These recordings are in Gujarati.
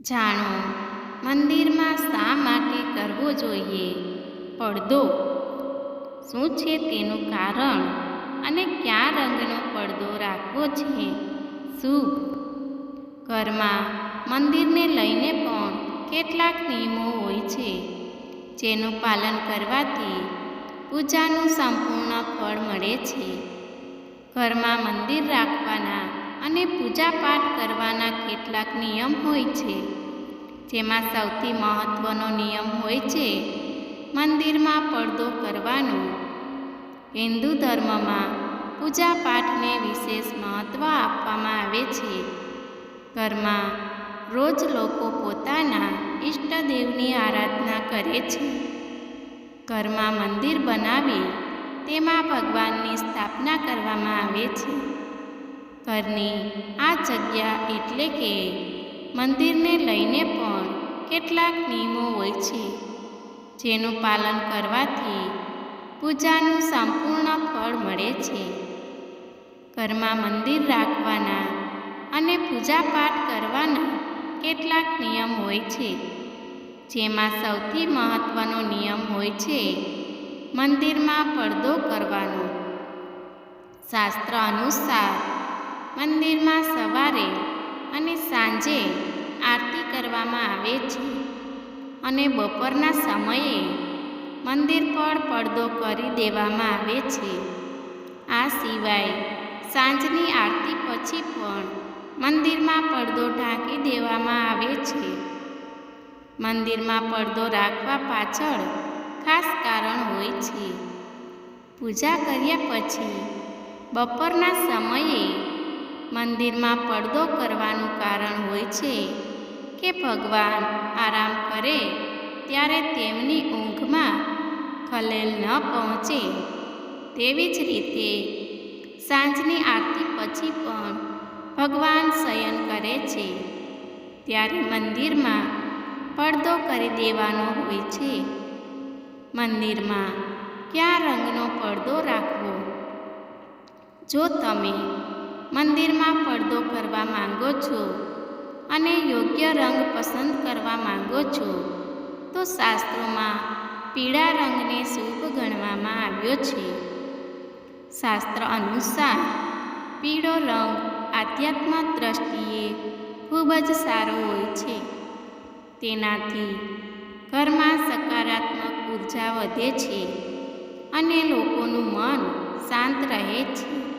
જાણો, મંદિરમાં શા માટે કરવો જોઈએ? પડદો. શું છે તેનું કારણ? અને કયા રંગનો પડદો રાખવો છે? શુભ ઘરમાં, મંદિરને લઈને પણ કેટલાક નિયમો હોય છે, જેનું પાલન કરવાથી પૂજાનું સંપૂર્ણ ફળ મળે છે. ઘરમાં મંદિર રાખવાના અને પૂજાપાઠ કરવાના કેટલાક નિયમ હોય છે. જેમાં સૌથી મહત્ત્વનો નિયમ હોય છે, મંદિરમાં પડદો કરવાનો. હિન્દુ ધર્મમાં પૂજાપાઠને વિશેષ મહત્ત્વ આપવામાં આવે છે. ઘરમાં રોજ લોકો પોતાના ઈષ્ટદેવની આરાધના કરે છે. ઘરમાં મંદિર બનાવી તેમાં ભગવાનની સ્થાપના કરવામાં આવે છે. ઘરની આ જગ્યા એટલે કે મંદિરને લઈને પણ કેટલાક નિયમો હોય છે, જેનું પાલન કરવાથી પૂજાનું સંપૂર્ણ ફળ મળે છે. ઘરમાં મંદિર રાખવાના અને પૂજાપાઠ કરવાના કેટલાક નિયમ હોય છે, જેમાં સૌથી મહત્ત્વનો નિયમ હોય છે મંદિરમાં પડદો કરવાનો. શાસ્ત્ર અનુસાર મંદિરમાં સવારે અને સાંજે આરતી કરવામાં આવે છે. અને બપોરના સમયે મંદિર પર પડદો કરી દેવામાં આવે છે. આ સિવાય સાંજની આરતી પછી પણ મંદિરમાં પડદો ઢાંકી દેવામાં આવે છે. મંદિરમાં પડદો રાખવા પાછળ ખાસ કારણ હોય છે. પૂજા કર્યા પછી બપોરના સમયે મંદિરમાં પડદો કરવાનું કારણ હોય છે કે ભગવાન આરામ કરે ત્યારે તેમની ઊંઘમાં ખલેલ ન પહોંચે. તેવી જ રીતે સાંજની આરતી પછી પણ ભગવાન શયન કરે છે. ત્યારે મંદિરમાં પડદો કરી દેવાનો હોય છે. મંદિરમાં કયા રંગનો પડદો રાખવો? જો તમે મંદિરમાં પડદો કરવા માંગો છો અને યોગ્ય રંગ પસંદ કરવા માંગો છો, તો શાસ્ત્રોમાં પીળા રંગને શુભ ગણવામાં આવ્યો છે. શાસ્ત્ર અનુસાર, પીળો રંગ આધ્યાત્મ દ્રષ્ટિએ ખૂબ જ સારો હોય છે. તેનાથી ઘરમાં સકારાત્મક ઊર્જા વધે છે અને લોકોનું મન શાંત રહે છે.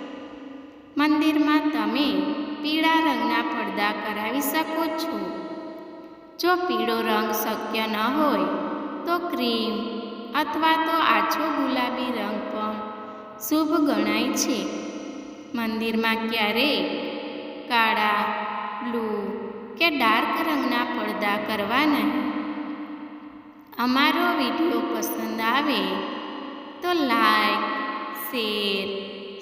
મંદિરમાં તમે પીળા રંગના પડદા કરાવી શકો છો. જો પીળો રંગ શક્ય ન હોય, તો ક્રીમ અથવા તો આછો ગુલાબી રંગ પણ શુભ ગણાય છે. મંદિરમાં ક્યારેય કાળા, બ્લુ કે ડાર્ક રંગના પડદા કરવા નહીં. અમારો વીડિયો પસંદ આવે તો લાઈક, શેર